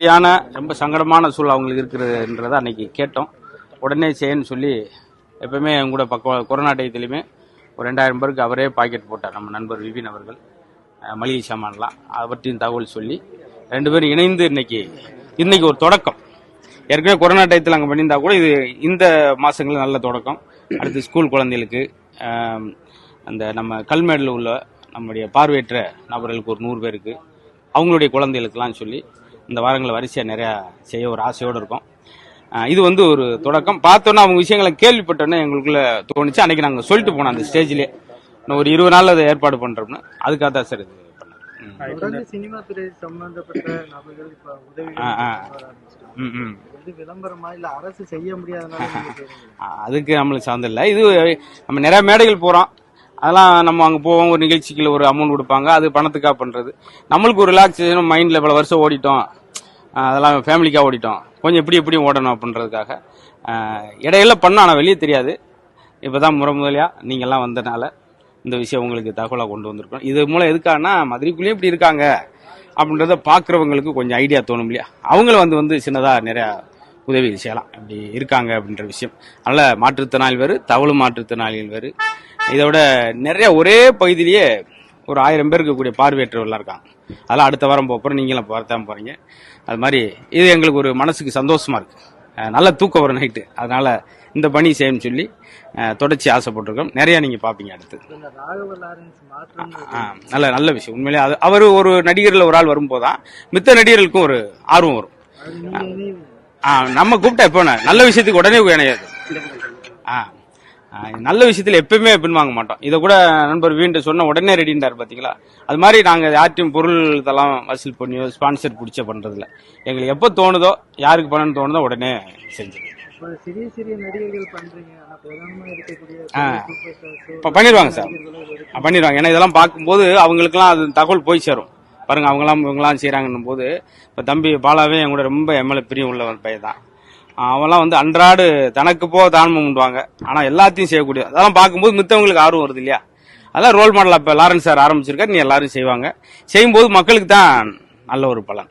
யான ரொம்ப சங்கடமான சூழல் அவங்களுக்கு இருக்கிறதுன்றதை அன்னைக்கு கேட்டோம். உடனே செய்யன்னு சொல்லி எப்பவுமே எங்க கூட பக்கம் கொரோனா டயத்துலையுமே ஒரு ரெண்டாயிரம் பேருக்கு அவரே பாக்கெட் போட்டார். நம்ம நண்பர் விபின் அவர்கள் மளிகை சாமான்லாம் அவற்றையும் தகவல் சொல்லி ரெண்டு பேரும் இணைந்து இன்னைக்கு இன்னைக்கு ஒரு தொடக்கம். ஏற்கனவே கொரோனா டயத்தில் அங்கே பண்ணியிருந்தா கூட இது இந்த மாதங்களில் நல்ல தொடக்கம். அடுத்து ஸ்கூல் குழந்தைகளுக்கு அந்த நம்ம கல்மேடில் உள்ள நம்முடைய பார்வையற்ற நபர்களுக்கு ஒரு நூறு பேருக்கு அவங்களுடைய குழந்தைகளுக்கெல்லாம் சொல்லி இந்த வாரங்களில் வரிசையாக நிறையா செய்ய ஒரு ஆசையோடு இருக்கும். இது வந்து ஒரு தொடக்கம். பார்த்தோன்னா அவங்க விஷயங்களை கேள்விப்பட்டோன்னே எங்களுக்குள்ள தோணுச்சு. அன்னைக்கு நாங்கள் சொல்லிட்டு போனோம் அந்த ஸ்டேஜ்லேயே. இன்னும் ஒரு இருபது நாள் அதை ஏற்பாடு பண்ணுறோம்னு அதுக்காக தான் சார் இது சினிமா துறை சம்பந்தப்பட்ட நபர்கள் இப்ப உதவி விளம்பரமா இல்ல அரசு செய்ய முடியாதனால அதுக்கு நம்மளுக்கு சார்ந்த இல்லை. இது நம்ம நிறைய மேடைகள் போகிறோம் அதெல்லாம் நம்ம அங்கே போவோம் ஒரு நிகழ்ச்சிக்கு ஒரு அமௌண்ட் கொடுப்பாங்க. அது பணத்துக்காக பண்ணுறது நம்மளுக்கு ஒரு ரிலாக்ஸேஷன் மைண்டில் இவ்வளோ வருஷம் ஓடிட்டோம். அதெல்லாம் ஃபேமிலிக்காக ஓடிட்டோம். கொஞ்சம் எப்படி எப்படி ஓடணும் அப்படின்றதுக்காக. இடையில பண்ணோம் ஆனால் வெளியே தெரியாது. இப்போ தான் முறை முதலியாக நீங்கள்லாம் வந்தனால இந்த விஷயம் உங்களுக்கு தகவலாக கொண்டு வந்திருக்கோம். இது மூலம் எதுக்காகனா மதுரைக்குள்ளேயே இப்படி இருக்காங்க அப்படின்றத பார்க்குறவங்களுக்கு கொஞ்சம் ஐடியா தோணும் இல்லையா? அவங்களும் வந்து வந்து சின்னதாக நிறையா உதவி செய்யலாம். இப்படி இருக்காங்க அப்படின்ற விஷயம். அதனால் மாற்றுத்திறனாளி வேறு தவளு மாற்றுத்திறனாளிகள் வேறு. இதை விட நிறைய ஒரே பகுதியிலேயே ஒரு ஆயிரம் பேர் இருக்கக்கூடிய பார்வையற்றவர்களாக இருக்காங்க. அதெல்லாம் அடுத்த வாரம் போகிறோம் நீங்களும் பார்த்தான் போறீங்க. அது மாதிரி இது எங்களுக்கு ஒரு மனசுக்கு சந்தோஷமா இருக்கு. அஹ் நல்ல தூக்கம் வரும் நைட்டு. அதனால இந்த பணி செய்யணும்னு சொல்லி தொடர்ச்சி ஆசைப்பட்டிருக்கோம். நிறைய நீங்க பார்ப்பீங்க அடுத்து. நல்ல நல்ல விஷயம். உண்மையிலே அது அவர் ஒரு நடிகர்ல ஒரு ஆள் வரும்போது தான் மித்த நடிகர்களுக்கும் ஒரு ஆர்வம் வரும். நம்ம கூப்பிட்டா எப்போ நல்ல விஷயத்துக்கு உடனே இணையாது ஆ, நல்ல விஷயத்துல எப்பயுமே பின்வாங்க மாட்டோம். இதை கூட நண்பர் வீண்டு சொன்ன உடனே ரெடின்றார் பாத்தீங்களா? அது மாதிரி நாங்க யார்ட்டையும் பொருள் இதெல்லாம் வசூல் பண்ணியோ ஸ்பான்சர் பிடிச்ச பண்றதில்ல. எங்களுக்கு எப்போ தோணுதோ யாருக்கு பண்ணணும்னு தோணுதோ உடனே செஞ்சிருவோம் சிறிய சிறிய நடிகர்கள் பண்றீங்க. பண்ணிடுவாங்க சார். பண்ணிடுவாங்க. ஏன்னா இதெல்லாம் பார்க்கும்போது அவங்களுக்குலாம் அது தகவல் போய் சேரும். பாருங்க அவங்களாம் இவங்களாம் செய்கிறாங்கன்னும் போது இப்போ தம்பி பாலாவே என் கூட ரொம்ப எம்எல்ஏ பிரியம் உள்ள ஒரு பையன் தான். அவன்லாம் வந்து அன்றாடு தனக்கு போக தானமும் உண்டுவாங்க. ஆனால் எல்லாத்தையும் செய்யக்கூடிய அதெல்லாம் பார்க்கும்போது மித்தவங்களுக்கு ஆர்வம் வருது இல்லையா? அதெல்லாம் ரோல் மாடல் இப்போ லாரன்ஸ் சார் ஆரம்பிச்சிருக்காரு நீ எல்லாரும் செய்வாங்க. செய்யும்போது மக்களுக்கு தான் நல்ல ஒரு பலன்.